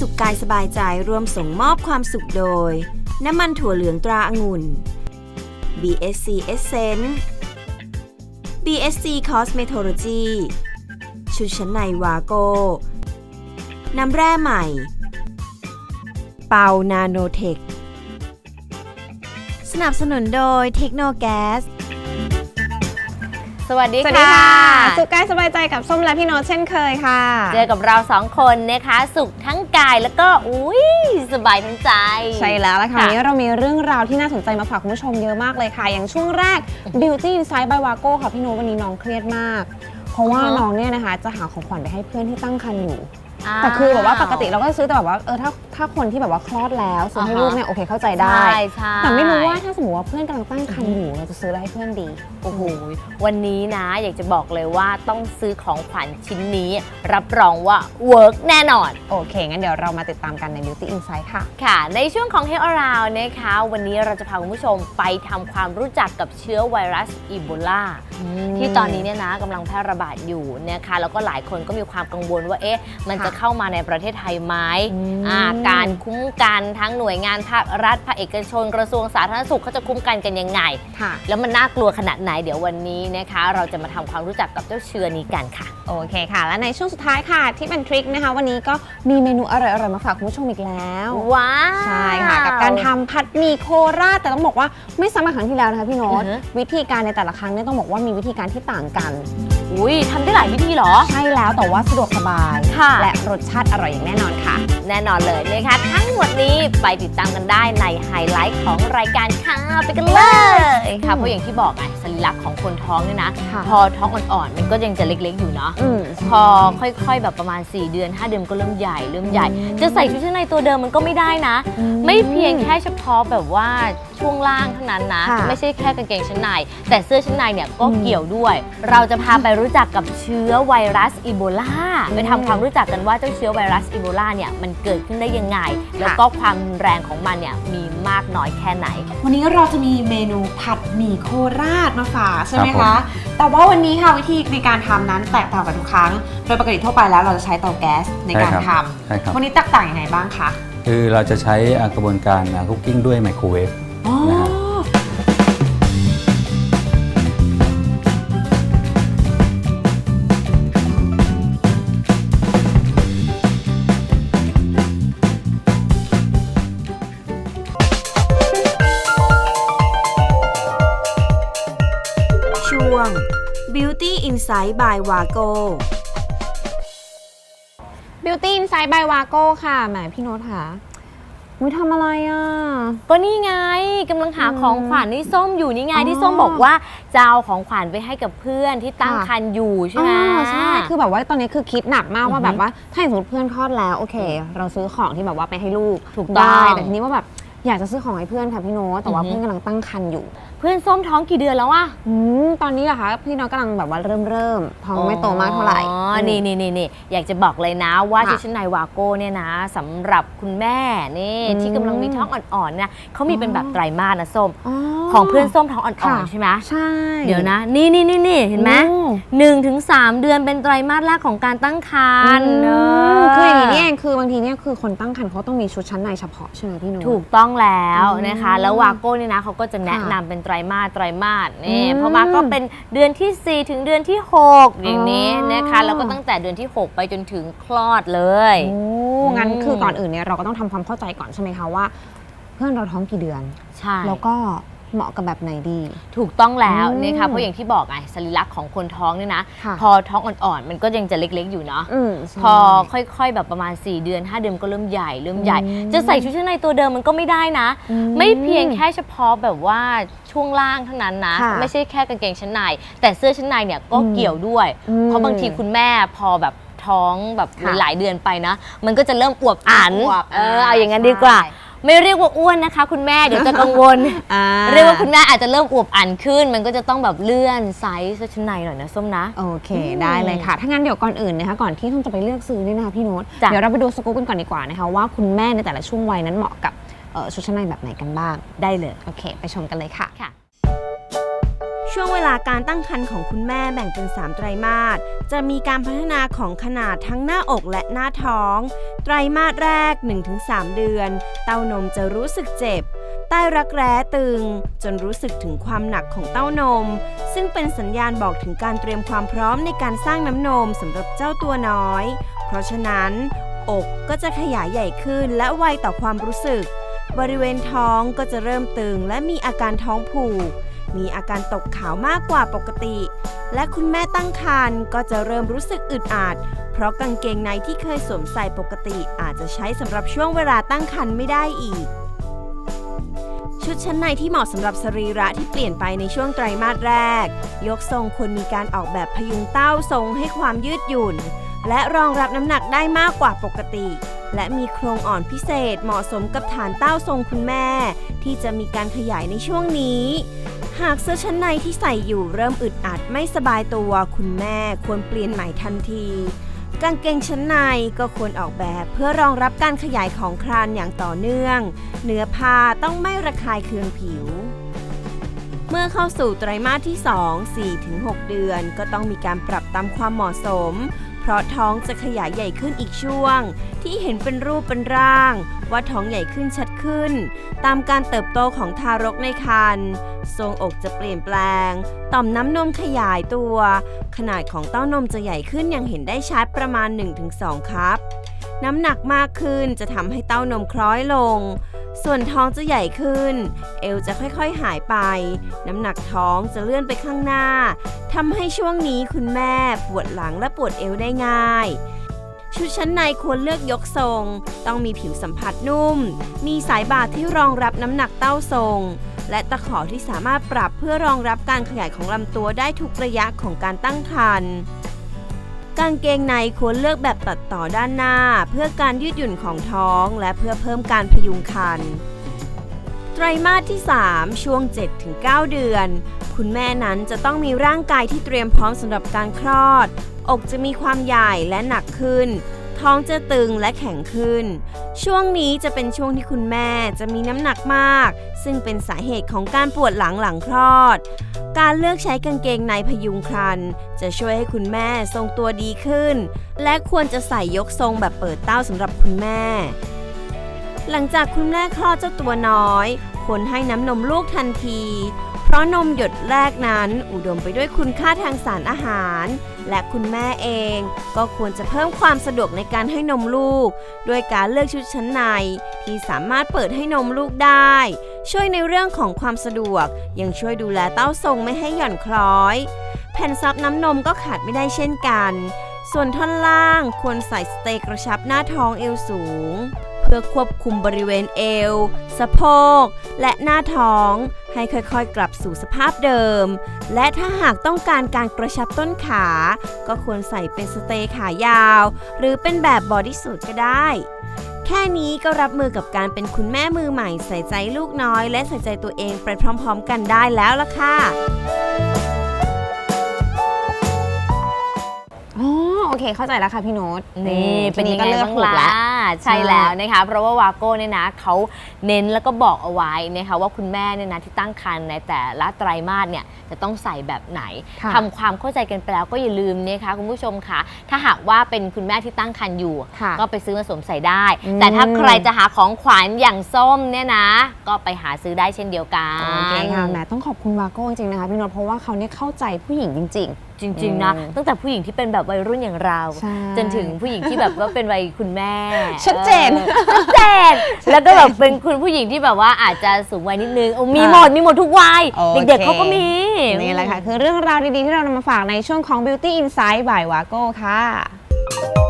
สุขกายสบายใจรวมส่งมอบความสุขโดย น้ำมันถั่วเหลืองตราองุ่น BSC Essence BSC Cosmetology ชุดชั้นในวาโก้น้ำแร่ใหม่ เปานาโนเทค สนับสนุนโดยเทคโนแกส สวัสดีสวัสดีค่ะค่ะ สุขกายสบายใจกับส้มและพี่โน้ตเช่นเคยค่ะ เจอกับเราสองคนนะคะ สุขทั้งกายแล้วก็อุ้ยสบายทั้งใจ ใช่แล้วละค่ะค่ะ วันนี้เรามีเรื่องราวที่น่าสนใจมาฝากคุณผู้ชมเยอะมากเลยค่ะ อย่างช่วงแรก Beauty Insight by Wago ค่ะพี่โน้ตวันนี้น้องเครียดมาก เพราะว่าอือฮะน้องเนี่ยนะคะจะหาของขวัญไปให้เพื่อนที่ตั้งครรภ์อยู่อ้าว แต่คือแบบว่าปกติเราก็ซื้อแต่แบบว่าเออถ้าถ้าคนที่แบบว่าคลอดแล้วซื้อให้อ่าฮะลูกเนี่ยโอเคเข้าใจได้ ใช่ใช่แต่ไม่รู้ว่าถ้าสมมติว่าเพื่อนกำลังตั้งครรภ์อยู่เราจะซื้ออะไรให้เพื่อนดี โอ้โหวันนี้นะ อยากจะบอกเลยว่าต้องซื้อของขวัญชิ้นนี้ รับรองว่าเวิร์กแน่นอน โอเค งั้นเดี๋ยวเรามาติดตามกันใน Beauty Insight ค่ะ ค่ะ ในช่วงของ Health Around นะคะ วันนี้เราจะพาคุณผู้ชมไปทำความรู้จักกับเชื้อไวรัสอีโบลาที่ตอนนี้เนี่ยนะกำลังแพร่ระบาดอยู่นะคะแล้วก็หลายคนก็มีความกังวลว่าเอ๊ะมันค่ะจะเข้ามาในประเทศไทยไหมอืมอ่าการคุ้มกันทั้งหน่วยงานภาครัฐภาคเอกชน กระทรวงสาธารณสุขเขาจะคุ้มกันกันยังไงค่ะแล้วมันน่ากลัวขนาดไหนเดี๋ยววันนี้นะคะ เราจะมาทำความรู้จักกับเจ้าเชื้อนี้กันค่ะ โอเคค่ะ และในช่วงสุดท้ายค่ะที่เป็นทริคนะคะ วันนี้ก็มีเมนูอร่อยๆมาฝากคุณผู้ชมอีกแล้ว ว้าว ใช่ค่ะ กับการทำผัดหมี่โคราชแต่ต้องบอกว่าไม่ซ้ำกับครั้งที่แล้วนะคะพี่โน้ตอือฮะวิธีการในแต่ละครั้งเนี่ยต้องบอกว่ามีวิธีการที่ต่างกัน อุ้ยทำได้หลายวิธีเหรอ ใช่แล้วแต่ว่าสะดวกสบาย ค่ะ และรสชาติอร่อยอย่างแน่นอนค่ะ แน่นอนเลยนะคะทั้งหมดนี้ไปติดตามกันได้ในไฮไลท์ของรายการค่ะไปกันเลยค่ะเพราะอย่างที่บอกไงสรีระของคนท้องเนี่ยนะค่ะพอท้องอ่อนๆมันก็ยังจะเล็กๆอยู่เนาะอืมพอค่อยๆ แบบประมาณ 4 เดือน 5 เดือนก็เริ่มใหญ่เริ่มใหญ่อืมจะใส่ชุดชั้นในตัวเดิมมันก็ไม่ได้นะอืมไม่เพียงแค่เฉพาะแบบว่าช่วงล่างเท่านั้นนะค่ะไม่ใช่แค่กางเกงชั้นใน แต่เสื้อชั้นในเนี่ยก็อืมเกี่ยวด้วย เราจะพาไปรู้จักกับเชื้อไวรัสอีโบลาไปทำความรู้จักกันว่าเจ้าเชื้อไวรัสอีโบลาเนี่ยมันเกิดขึ้นได้ยังไง แล้วก็ความรุนแรงของมันเนี่ยมีมากน้อยแค่ไหน วันนี้เราจะมีเมนูผัดหมี่โคราชมาฝากใช่ไหมครับคะแต่ว่าวันนี้ค่ะวิธีในการทำนั้นแตกต่างกับทุกครั้ง โดยปกติทั่วไปแล้วเราจะใช้เตาแก๊สในการทใช่ครับำวันนี้แตกต่างยังไงบ้างคะ คือเราจะใช้อ่ากระบวนการคุกกิ้งด้วยไมโครเวฟอ๋อนะ Insight by Wago Beauty Insight by Wago ค่ะแหมพี่โน้ตค่ะอุ้ยทำอะไรอะ ก็นี่ไงกำลังหาอืมของขวัญที่ส้มอยู่นี่ไงอ๋อที่ส้มบอกว่าจะเอาของขวัญไปให้กับเพื่อนที่ตั้งค่ะครรภ์อยู่ใช่ไหม อ๋อใช่ คือแบบว่าตอนนี้คือคิดหนักมากอือฮึว่าแบบว่า ถ้าอย่างสมมติเพื่อนคลอดแล้ว โอเค เราซื้อของที่แบบว่าไปให้ลูกถูกต้องได้แต่ทีนี้ว่าแบบ อยากจะซื้อของให้เพื่อนค่ะพี่โนแต่ว่าเพื่อนกำลังตั้งครรภ์อยู่เพื่อนส้มท้องกี่เดือนแล้วอะตอนนี้เหรอคะพี่โน้ตกำลังแบบว่าเริ่มเริ่มท้องไม่โตมากเท่าไหร่ อ๋อนี่นี่นี่นี่อยากจะบอกเลยนะว่าค่ชั้นในวาโก้เนี่ยนะสำหรับคุณแม่นี่อืที่กำลังมีท้องอ่อนๆเนี่ยเขามีเป็นแบบไตรมาสนะส้ม ของเพื่อนส้มท้องอ่อนๆใช่ไหมใช่เดี๋ยวนะ นี่นี่นี่นี่เห็นไหม หนึ่งถึงสามเดือนเป็นไตรมาสแรกของการตั้งครรภ์เนอะคืออย่างนี้เองคือบางทีเนี่ยคือคนตั้งครรภ์เขาต้องมีชุดชั้นในเฉพาะใช่ไหมพี่นุ่ม ถูกต้องแล้วนะคะ แล้ววาโก้เนี่ยนะเขาก็จะแนะนำเป็นไตรมาสไตรมาสนี่เพอมาก็เป็นเดือนที่ 4 ถึงเดือนที่ 6 อย่างนี้นะคะแล้วก็ตั้งแต่เดือนที่ 6 ไปจนถึงคลอดเลยโอ้งั้นคือก่อนอื่นเนี่ยเราก็ต้องทำความเข้าใจก่อนใช่ไหมคะว่า เพื่อนเราท้องกี่เดือน ใช่ แล้วก็ เหมาะกับแบบไหนดี ถูกต้องแล้วอืมนะคะเพราะอย่างที่บอกไงสรีระของคนท้องเนี่ยนะ ค่ะ พอท้องอ่อนๆ มันก็ยังจะเล็กๆอยู่เนาะอืมใช่ พอค่อยๆแบบประมาณ 4 เดือน 5 เดือนก็เริ่มใหญ่เริ่มใหญ่ อืมจะใส่ชุดชั้นในตัวเดิมมันก็ไม่ได้นะ อืมไม่เพียงแค่เฉพาะแบบว่าช่วงล่างเท่านั้นนะ ค่ะไม่ใช่แค่กางเกงชั้นใน แต่เสื้อชั้นในเนี่ยก็อืมเกี่ยวด้วย อืมเพราะบางทีคุณแม่พอแบบท้องแบบค่ะหลายๆเดือนไปนะ มันก็จะเริ่มอวบอันอวบเออเอาอย่างนั้นดีกว่า ใช่ ไม่เรียกว่าอ้วนนะคะ คุณแม่เดี๋ยวจะกังวล อ่าเรียกว่าคุณแม่อาจจะเริ่มอวบอันขึ้น มันก็จะต้องแบบเลื่อนไซส์เสื้อชั้นในหน่อยนะส้มนะ โอเค ได้เลยค่ะ ถ้างั้นเดี๋ยวก่อนอื่นนะคะก่อนที่ท่านจะไปเลือกซื้อเนี่ยนะคะพี่โน้ตจ้ะ เดี๋ยวเราไปดูสกู๊ปกันก่อนดีกว่านะคะว่าคุณแม่ในแต่ละช่วงวัยนั้นเหมาะกับเอ่อชุดชั้นในแบบไหนกันบ้าง ได้เลย โอเค ไปชมกันเลยค่ะ ค่ะ ช่วงเวลาการตั้งครรภ์ของคุณแม่แบ่งเป็น 3 ไตรมาส จะมีการพัฒนาของขนาดทั้งหน้าอกและหน้าท้อง ไตรมาสแรก 1-3 เดือน เต้านมจะรู้สึกเจ็บ ใต้รักแร้ตึง จนรู้สึกถึงความหนักของเต้านม ซึ่งเป็นสัญญาณบอกถึงการเตรียมความพร้อมในการสร้างน้ำนมสำหรับเจ้าตัวน้อย เพราะฉะนั้น อกก็จะขยายใหญ่ขึ้นและไวต่อความรู้สึก บริเวณท้องก็จะเริ่มตึงและมีอาการท้องผูก มีอาการตกขาวมากกว่าปกติ และคุณแม่ตั้งครรภ์ก็จะเริ่มรู้สึกอึดอัด เพราะกางเกงในที่เคยสวมใส่ปกติ อาจจะใช้สำหรับช่วงเวลาตั้งครรภ์ไม่ได้อีก ชุดชั้นในที่เหมาะสำหรับสรีระที่เปลี่ยนไปในช่วงไตรมาสแรก ยกทรงควรมีการออกแบบพยุงเต้าทรงให้ความยืดหยุ่น และรองรับน้ำหนักได้มากกว่าปกติและมีโครงอ่อนพิเศษเหมาะสมกับฐานเต้าทรงคุณแม่ ที่จะมีการขยายในช่วงนี้ หากเสื้อชั้นในที่ใส่อยู่เริ่มอึดอัดไม่สบายตัวคุณแม่ควรเปลี่ยนใหม่ทันที กางเกงชั้นในก็ควรออกแบบเพื่อรองรับการขยายของครานอย่างต่อเนื่อง เนื้อผ้าต้องไม่ระคายเคืองผิว เมื่อเข้าสู่ไตรมาสที่ 2 4-6 เดือน ก็ต้องมีการปรับตามความเหมาะสม เพราะท้องจะขยายใหญ่ขึ้นอีกช่วง ที่เห็นเป็นรูปเป็นร่าง ว่าท้องใหญ่ขึ้นชัดขึ้น ตามการเติบโตของทารกในครรภ์ทรงอกจะเปลี่ยนแปลง ต่อมน้ำนมขยายตัว ขนาดของเต้านมจะใหญ่ขึ้นอย่างเห็นได้ชัดประมาณ 1-2 ครับ น้ำหนักมากขึ้นจะทำให้เต้านมคล้อยลง ส่วนท้องจะใหญ่ขึ้น เอวจะค่อยๆหายไป น้ำหนักท้องจะเลื่อนไปข้างหน้าทำให้ช่วงนี้คุณแม่ปวดหลังและปวดเอวได้ง่าย ชุดชั้นในควรเลือกยกทรง ต้องมีผิวสัมผัสนุ่ม มีสายบาดที่รองรับน้ำหนักเต้าทรง และตะขอที่สามารถปรับเพื่อรองรับการขยายของลำตัวได้ทุกระยะของการตั้งครรภ์ กางเกงในควรเลือกแบบตัดต่อด้านหน้า เพื่อการยืดหยุ่นของท้อง และเพื่อเพิ่มการพยุงครรภ์ไตรมาสที่ 3 ช่วง 7-9 เดือน คุณแม่นั้นจะต้องมีร่างกายที่เตรียมพร้อมสำหรับการคลอด อกจะมีความใหญ่และหนักขึ้น ท้องจะตึงและแข็งขึ้น ช่วงนี้จะเป็นช่วงที่คุณแม่จะมีน้ำหนักมาก ซึ่งเป็นสาเหตุของการปวดหลังหลังคลอด การเลือกใช้กางเกงในพยุงครรนจะช่วยให้คุณแม่ทรงตัวดีขึ้น และควรจะใส่ยกทรงแบบเปิดเต้าสำหรับคุณแม่ หลังจากคุณแม่คลอดเจ้าตัวน้อยควรให้น้ำนมลูกทันที เพราะนมหยดแรกนั้น อุดมไปด้วยคุณค่าทางสารอาหาร และคุณแม่เอง ก็ควรจะเพิ่มความสะดวกในการให้นมลูก ด้วยการเลือกชุดชั้นใน ที่สามารถเปิดให้นมลูกได้ ช่วยในเรื่องของความสะดวก ยังช่วยดูแลเต้าทรงไม่ให้หย่อนคล้อย แผ่นซับน้ำนมก็ขาดไม่ได้เช่นกัน ส่วนท่อนล่างควรใส่สเตย์กระชับหน้าท้องเอวสูง พื่อควบคุมบริเวณเอว สะโพก และหน้าท้อง ให้ค่อยๆ กลับสู่สภาพเดิม และถ้าหากต้องการการกระชับต้นขา ก็ควรใส่เป็นสเตย์ขายาว หรือเป็นแบบบอดี้สูทก็ได้ แค่นี้ก็รับมือกับการเป็นคุณแม่มือใหม่ใส่ใจลูกน้อย และใส่ใจตัวเองไปพร้อม ๆ กันได้แล้วล่ะค่ะ โอเคเข้าใจแล้วค่ะพี่โน้ตนี่เป็นยังไงทีก็เลือกบ้างถูกล่ะแล้วใช่แล้วนะคะเพราะว่าวาโก้เนี่ยนะเขาเน้นแล้วก็บอกเอาไว้นะคะว่าคุณแม่เนี่ยนะที่ตั้งครรภ์ในแต่ละไตรมาสเนี่ยจะต้องใส่แบบไหนค่ะทำความเข้าใจกันไปแล้วก็อย่าลืมนะคะคุณผู้ชมค่ะ ถ้าหากว่าเป็นคุณแม่ที่ตั้งครรภ์อยู่ค่ะก็ไปซื้อมาสวมใส่ได้อืมแต่ถ้าใครจะหาของขวัญอย่างส้มเนี่ยนะ ก็ไปหาซื้อได้เช่นเดียวกันโอเคค่ะแหมต้องขอบคุณวาโก้จริงๆนะคะพี่โน้ตเพราะว่าเขาเนี่ยเข้าใจผู้หญิงจริง จริง ๆ นะอืมตั้งแต่ผู้หญิงที่เป็นแบบวัยรุ่นอย่างเรา ใช่จนถึงผู้หญิงที่แบบว่าเป็นวัยคุณแม่ชัดเจนออชัดเจนแล้วก็แบบเป็นคุณผู้หญิงที่แบบว่าอาจจะสูงวัยนิดนึงโอ้มีค่ะหมดมีหมดทุกวัยโอเค เด็กๆเขาก็มีๆนี่แหละค่ะ คือเรื่องราวดี ๆ ที่เรานำมาฝากในช่วงของ Beauty Insight by Wago ค่ะ